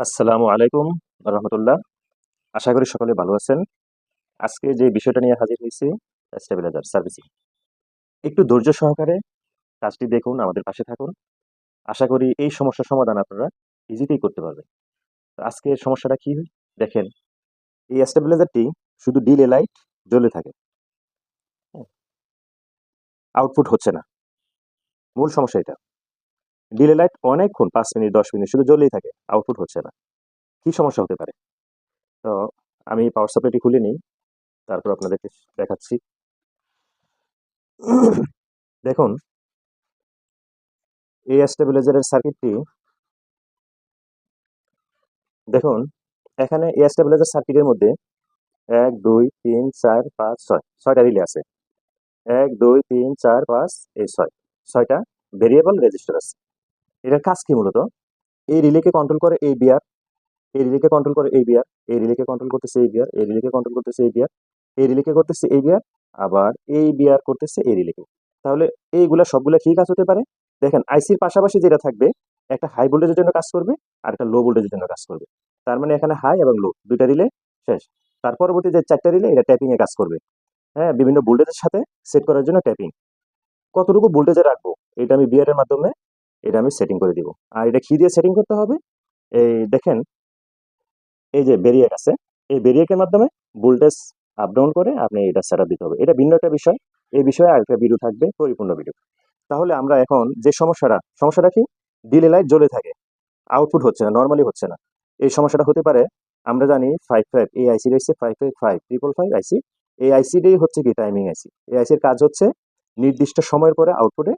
আসসালামু আলাইকুম রহমতুল্লাহ। আশা করি সকলে ভালো আছেন। আজকে যে বিষয়টা নিয়ে হাজির হয়েছি স্টেবিলাইজার সার্ভিসিং একটু ধৈর্য সহকারে কাজটি দেখুন, আমাদের পাশে থাকুন। আশা করি এই সমস্যার সমাধান আপনারা ইজিতেই করতে পারবেন। তো আজকের সমস্যাটা কি? দেখেন, এই স্টেবিলাইজারটি শুধু ডিলে লাইট জ্বলে থাকে। আউটপুট হচ্ছে না। মূল সমস্যা এটা। ডিলে লাইট অনেকক্ষণ, পাঁচ মিনিট, দশ মিনিট, শুধু জ্বলেই থাকে আউটপুট হচ্ছে না। কি সমস্যা হতে পারে? তো আমি পাওয়ার সাপ্লাইটি খুলে নিই, তারপর আপনাদেরকে দেখাচ্ছি। দেখুন এই স্টেবিলাইজারের সার্কিটটি দেখুন, এখানে এই স্টেবিলাইজার সার্কিটের মধ্যে এক, দুই, তিন, চার, পাঁচ, ছয়, ছয়টা রিলে আছে। এক, দুই, তিন, চার, পাঁচ, এই ছয়, ছয়টা ভেরিয়েবল রেজিস্টার আছে। এটার কাজ কি মূলত? এই রিলেকে কন্ট্রোল করে এই বিয়ার এই রিলেকে কন্ট্রোল করে এই বিয়ার এই রিলেকে কন্ট্রোল করতেছে এই বিয়ার এই রিলেকে কন্ট্রোল করতেছে এই বিয়ার এই রিলেকে করতেছে এই বিয়ার আবার এই বিয়ার করতেছে এই রিলেকে তাহলে এইগুলা সবগুলা কি কাজ হতে পারে? দেখেন আইসির পাশাপাশি যেটা থাকবে, একটা হাই ভোল্টেজের জন্য কাজ করবে আর একটা লো ভোল্টেজের জন্য কাজ করবে। তার মানে এখানে হাই এবং লো দুইটা রিলে শেষ। তার পরবর্তী যে চারটা রিলে এটা ট্যাপিং এ কাজ করবে। হ্যাঁ বিভিন্ন ভোল্টেজের সাথে সেট করার জন্য ট্যাপিং কতটুকু ভোল্টেজে রাখব? এটা আমি বিয়ারের মাধ্যমে এটা আমি সেটিং করে দিব। আর এটা কি দিয়ে সেটিং করতে হবে? এই দেখেন, এই যে বেরিয়েক আছে, এই বেরিয়েকের মাধ্যমে ভোল্টেজ আপ ডাউন করে আপনি এটা সেট দিতে হবে। এটা ভিন্ন একটা বিষয়। এই বিষয়ে আরেকটা ভিডিও থাকবে, পরিপূর্ণ ভিডিও তাহলে আমরা এখন যে সমস্যাটা সমস্যাটা কি? ডিলে লাইট জ্বলে থাকে। আউটপুট হচ্ছে না নর্মালি হচ্ছে না। এই সমস্যাটা হতে পারে, আমরা জানি ফাইভ ফাইভ এই আইসি রয়েছে five five five triple five IC এই আইসিটাই হচ্ছে কি টাইমিং আইসি এই আইসির কাজ হচ্ছে নির্দিষ্ট সময়ের পরে আউটপুটে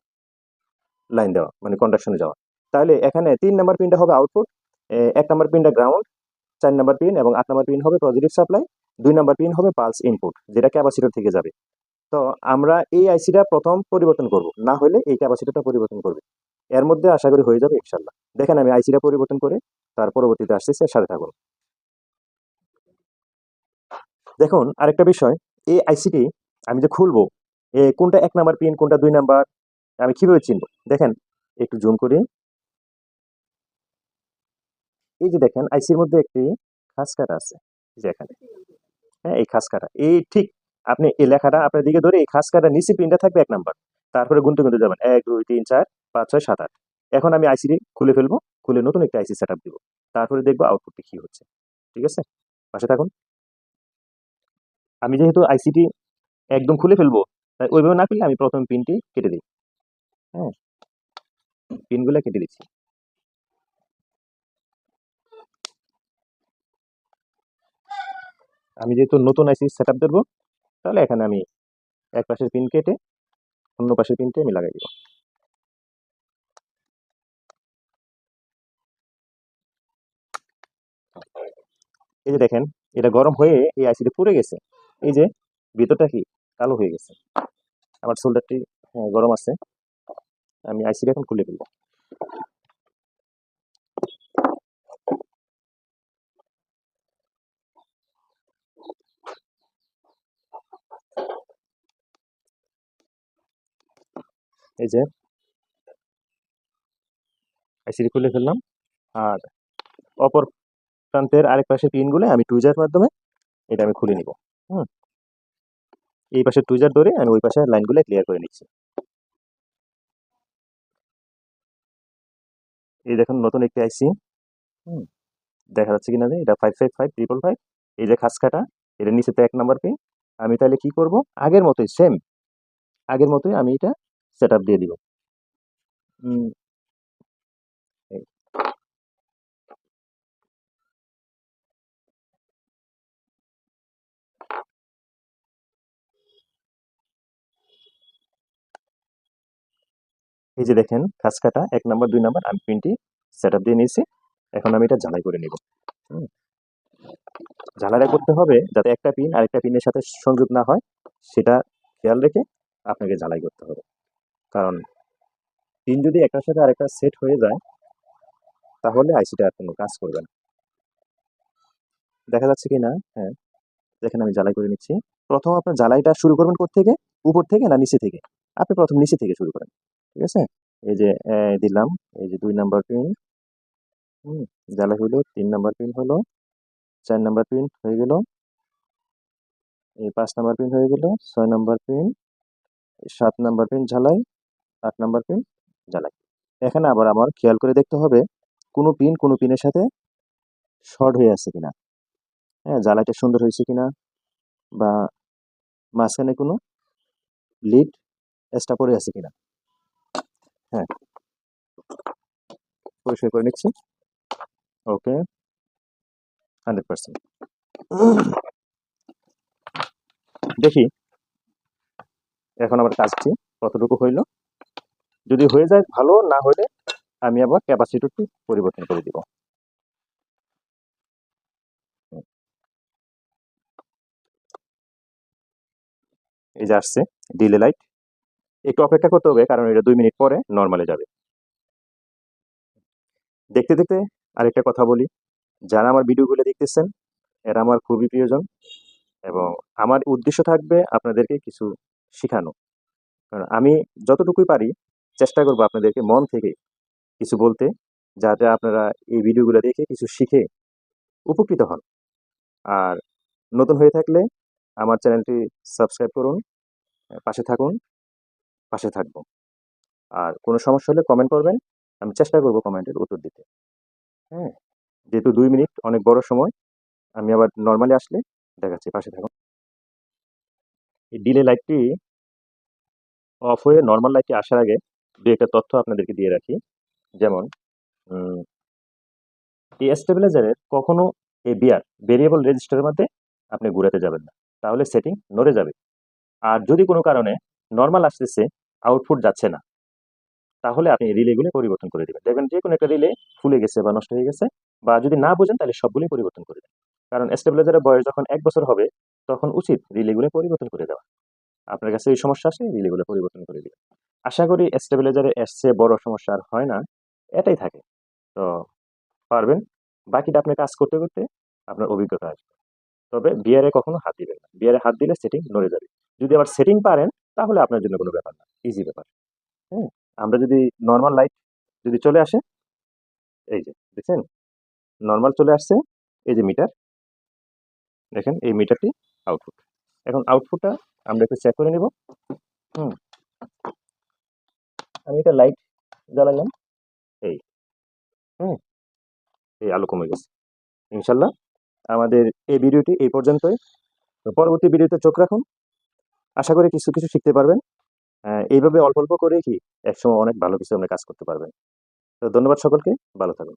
লাইন দেওয়া মানে কন্ডাকশনে যাওয়া। তাহলে এখানে তিন নাম্বার পিনটা হবে আউটপুট এক নাম্বার পিনটা গ্রাউন্ড চার নাম্বার পিন এবং আট নাম্বার পিন হবে পজিটিভ সাপ্লাই দুই নাম্বার পিন হবে পালস ইনপুট যেটা ক্যাপাসিটর থেকে যাবে। তো আমরা এই আইসিটা প্রথম পরিবর্তন করব, না হলে এই ক্যাপাসিটরটা পরিবর্তন করবে। এর মধ্যে আশা করি হয়ে যাবে ইনশাল্লাহ দেখেন আমি আইসিটা পরিবর্তন করে তার পরবর্তীতে আসতেছি সাথে থাকুন। দেখুন, আরেকটা বিষয়, এই আইসিটি আমি যে খুলবো কোনটা এক নাম্বার পিন কোনটা দুই নাম্বার আমি কীভাবে চিনব? দেখেন, একটু জুম করি। এই যে দেখেন, আইসির মধ্যে একটি খাস কাটা আছে যে এখানে। হ্যাঁ এই খাস কাটা এই ঠিক আপনি এই লেখাটা আপনার দিকে ধরে এই খাস কাটা নিচে পিনটা থাকবে এক নাম্বার। তারপরে গুনতে গুনতে যাবেন। এক, দুই, তিন, চার, পাঁচ, ছয়, সাত, আট। এখন আমি আইসিটি খুলে ফেলব, খুলে নতুন একটা আইসি সেট আপ দিব। তারপরে দেখব আউটপুটটি কি হচ্ছে। ঠিক আছে? পাশে থাকুন। আমি যেহেতু আইসিটি একদম খুলে ফেলব, তাই ওইভাবে না করলে আমি প্রথম পিনটি কেটে দিই। হ্যাঁ পিনগুলো কেটে দিচ্ছি। আমি যেহেতু নতুন আইসি সেট আপ দেবো তাহলে এখানে আমি এক পাশের পিন কেটে অন্য পাশের পিনটি আমি লাগাই দিব। এই যে দেখেন এটা গরম হয়ে এই আইসিটা পুড়ে গেছে। এই যে ভিতরটা কি? কালো হয়ে গেছে। আমার শোল্ডারটি হ্যাঁ, গরম আছে। আমি আইসিটা এখন খুলে ফেলব। এই যে আইসিটি খুলে ফেললাম। আর অপর প্রান্তের আরেক পাশের পিনগুলো আমি টুইজার মাধ্যমে এটা আমি খুলে নিব। হুম। এই পাশে টুইজার ধরে আমি ওই পাশে লাইনগুলো ক্লিয়ার করে নিচ্ছি। এই দেখুন, নতুন একটি আইসি হুম, দেখা যাচ্ছে কিনা এটা five five five triple five এই যে খাস কাটা, এটা নিচেতে এক নাম্বার পিন আমি তাহলে কি করব? আগের মতোই সেম আগের মতোই আমি এটা সেট দিয়ে দিব। এই যে দেখেন খাস কাটা এক নাম্বার, দুই নাম্বার, আমি পিনটি সেট দিয়ে নিয়েছি। এখন আমি এটা ঝালাই করে নিব। ঝালাইটা করতে হবে যাতে একটা পিন আরেকটা পিনের সাথে সংযোগ না হয়, সেটা খেয়াল রেখে আপনাকে ঝালাই করতে হবে। কারণ পিন যদি একটার সাথে আরেকটা সেট হয়ে যায়, তাহলে আইসিটা আর কোনো কাজ করবে না। দেখা যাচ্ছে কি না? হ্যাঁ দেখেন আমি জ্বালাই করে নিচ্ছি। প্রথম আপনার জ্বালাইটা শুরু করবেন থেকে উপর থেকে না নিচে থেকে? আপনি প্রথম নিচে থেকে শুরু করেন। ঠিক আছে? এই যে দিলাম। এই যে দুই নাম্বার পিন হুম জ্বালাই হলো তিন নাম্বার পিন হলো, চার নাম্বার পিন হয়ে গেল। এই পাঁচ নাম্বার পিন হয়ে গেল, ছয় নাম্বার পিন সাত নাম্বার পিন ঝালাই আট নাম্বার পিন জ্বালাই। এখানে আবার আমার খেয়াল করে দেখতে হবে, কোনো পিন কোনো পিনের সাথে শর্ট হয়ে আছে কিনা। হ্যাঁ জ্বালাইটা সুন্দর হয়েছে কিনা বা মাঝখানে কোনো লিড এক্সট্রা পড়ে আছে কিনা। হ্যাঁ। পরিষ্কার করে নিচ্ছি। ওকে। Hundred percent. দেখি। এখন আবার কাজটি কতটুকু হইল। যদি হয়ে যায় ভালো, না হলে আমি আবার ক্যাপাসিটিটি পরিবর্তন করে দিব। এই যে আসছে, ডিলে লাইট। একটু অপেক্ষা করতে হবে, কারণ এটা দুই মিনিট পরে নর্মালে যাবে। দেখতে দেখতে আরেকটা কথা বলি। যারা আমার ভিডিওগুলো দেখতেছেন, এরা আমার খুবই প্রিয়জন এবং আমার উদ্দেশ্য থাকবে আপনাদেরকে কিছু শেখানো। কারণ আমি যতটুকুই পারি চেষ্টা করব আপনাদেরকে মন থেকে কিছু বলতে, যাতে আপনারা এই ভিডিওগুলো দেখে কিছু শিখে উপকৃত হন। আর নতুন হয়ে থাকলে আমার চ্যানেলটি সাবস্ক্রাইব করুন, পাশে থাকুন পাশে থাকব। আর কোনো সমস্যা হলে কমেন্ট করবেন, আমি চেষ্টা করব কমেন্টের উত্তর দিতে। হ্যাঁ যেহেতু দুই মিনিট অনেক বড় সময়, আমি আবার নর্মালি আসলে দেখাচ্ছি, পাশে থাকুন। এই ডিলে লাইটটি অফ হয়ে নর্মাল লাইটটি আসার আগে দু একটা তথ্য আপনাদেরকে দিয়ে রাখি। যেমন এই স্টেবিলাইজারের কখনো এই বিয়ার ভেরিয়েবল রেজিস্টারের মধ্যে আপনি ঘুরাতে যাবেন না। তাহলে সেটিং নড়ে যাবে। আর যদি কোনো কারণে নর্মাল আসতেছে আউটপুট যাচ্ছে না। তাহলে আপনি রিলেগুলো পরিবর্তন করে দেবেন। দেখবেন যে কোনো একটা রিলে ফুলে গেছে বা নষ্ট হয়ে গেছে বা যদি না বোঝেন তাহলে সবগুলোই পরিবর্তন করে দেবেন কারণ স্টেবিলাইজারের বয়স যখন এক বছর হবে, তখন উচিত রিলেগুলো পরিবর্তন করে দেওয়া। আপনার কাছে এই সমস্যা আসে রিলেগুলো পরিবর্তন করে দেবেন। আশা করি স্টেবিলাইজারে এসছে বড় সমস্যা আর হয় না। এটাই থাকে। তো পারবেন। বাকিটা আপনি কাজ করতে করতে আপনার অভিজ্ঞতা আসবে। তবে বিয়ারে কখনো হাত দিবেন না। বিয়ারে হাত দিলে সেটিং নড়ে যাবে। যদি আবার সেটিং পারেন তাহলে আপনার জন্য কোনো ব্যাপার না। ইজি ব্যাপার। হ্যাঁ আমরা যদি নর্মাল লাইট যদি চলে আসে, এই যে, দেখছেন? নর্মাল চলে আসছে, এই যে মিটার দেখেন, এই মিটারটি আউটপুট এখন আউটপুটটা আমরা একটু চেক করে নেব। হুম? আমি এটা লাইট জ্বালালাম, এই, হুম? এই আলো কমে গেছে। ইনশাল্লাহ আমাদের এই ভিডিওটি এই পর্যন্তই। তো পরবর্তী ভিডিওতে চোখ রাখুন। আশা করি কিছু কিছু শিখতে পারবেন। এইভাবে অল্প অল্প করে কি একসময় অনেক ভালো কিছু আমরা কাজ করতে পারবেন। তো ধন্যবাদ সকলকে, ভালো থাকুন।